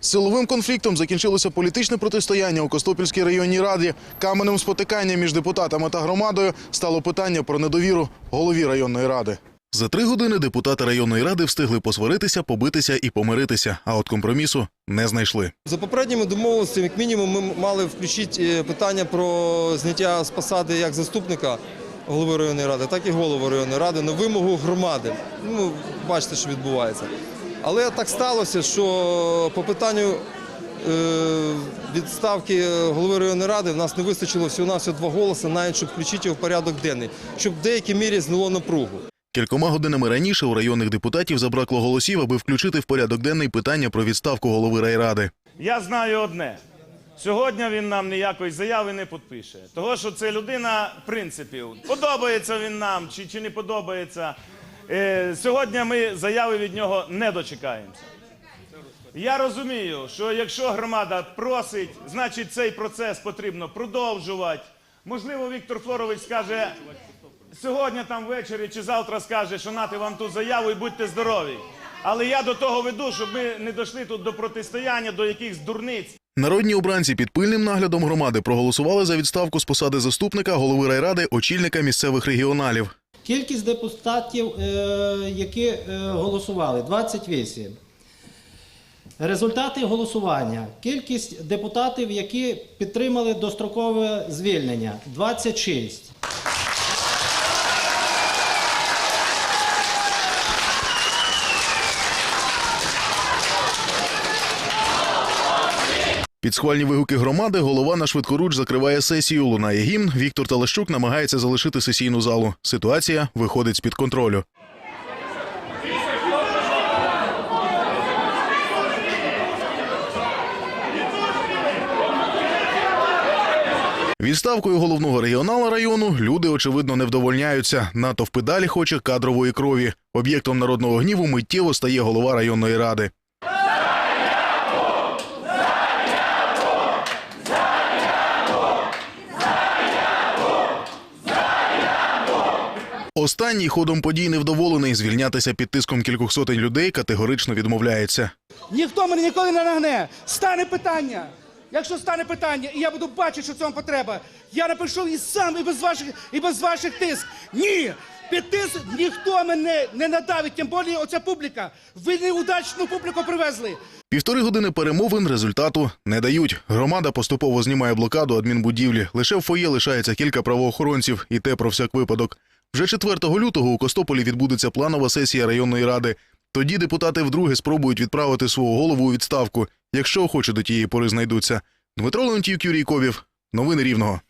Силовим конфліктом закінчилося політичне протистояння у Костопільській районній раді. Каменем спотикання між депутатами та громадою стало питання про недовіру голові районної ради. За три години депутати районної ради встигли посваритися, побитися і помиритися, а от компромісу не знайшли. За попередніми домовленостями, як мінімум, ми мали включити е, питання про зняття з посади як заступника голови районної ради, так і голови районної ради на вимогу громади. Ну, бачите, що відбувається. Але так сталося, що по питанню е, відставки голови районної ради в нас не вистачило всього-навсього два голоси, навіть щоб включити його в порядок денний, щоб в деякій мірі зняло напругу. Кількома годинами раніше у районних депутатів забракло голосів, аби включити в порядок денний питання про відставку голови райради. Я знаю одне. Сьогодні він нам ніякої заяви не підпише. Того, що це людина принципів. Подобається він нам чи, чи не подобається. Е, сьогодні ми заяви від нього не дочекаємося. Я розумію, що якщо громада просить, значить цей процес потрібно продовжувати. Можливо, Віктор Флорович скаже сьогодні там ввечері чи завтра скаже, що нати вам ту заяву і будьте здорові. Але я до того веду, щоб ми не дійшли тут до протистояння, до якихось дурниць. Народні обранці під пильним наглядом громади проголосували за відставку з посади заступника голови райради, очільника місцевих регіоналів. Кількість депутатів, е, які е, голосували 28. Результати голосування. Кількість депутатів, які підтримали дострокове звільнення 26. Під схвальні вигуки громади голова на швидкоруч закриває сесію. Лунає гімн. Віктор Талащук намагається залишити сесійну залу. Ситуація виходить з під контролю. Відставкою головного регіонала району люди очевидно не вдовольняються. Натовпи далі хоче кадрової крові. Об'єктом народного гніву миттєво стає голова районної ради. Останній ходом подій невдоволений звільнятися під тиском кількох сотень людей категорично відмовляється. Ніхто мене ніколи не нагне. Стане питання. Якщо стане питання, і я буду бачити, що цьому потреба, я напишу і сам, і без ваших, і без ваших тиск. Ні! Під тиск ніхто мене не надавить, тим більше оця публіка. Ви неудачну публіку привезли. Півтори години перемовин результату не дають. Громада поступово знімає блокаду адмінбудівлі. Лише в фоє лишається кілька правоохоронців, і те про всяк випадок. Вже 4 лютого у Костополі відбудеться планова сесія районної ради. Тоді депутати вдруге спробують відправити свого голову у відставку, якщо охочі до тієї пори знайдуться. Дмитро Леонтів, Юрій Ковів. Новини Рівного.